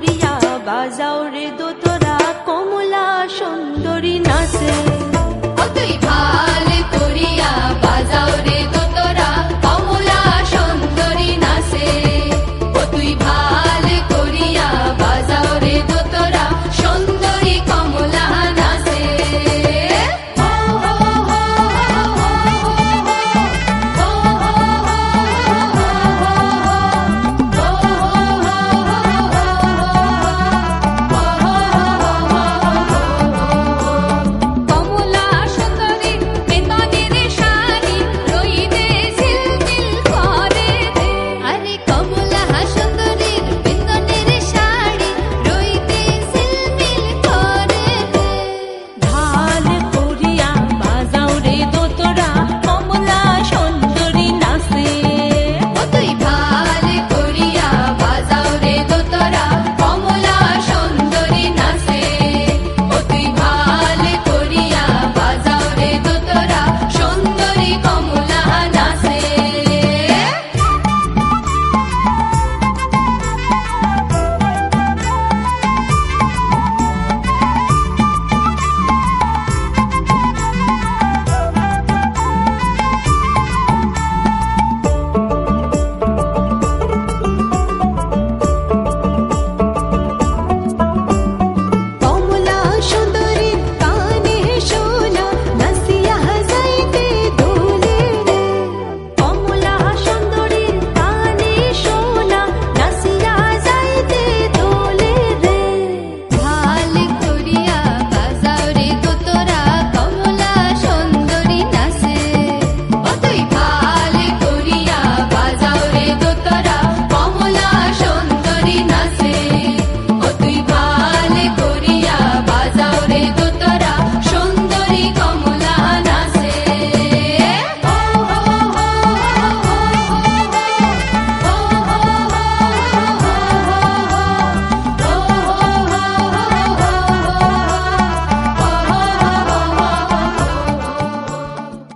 করিয়া বাজাও রে দোতরা কমলা সুন্দরী নাচে।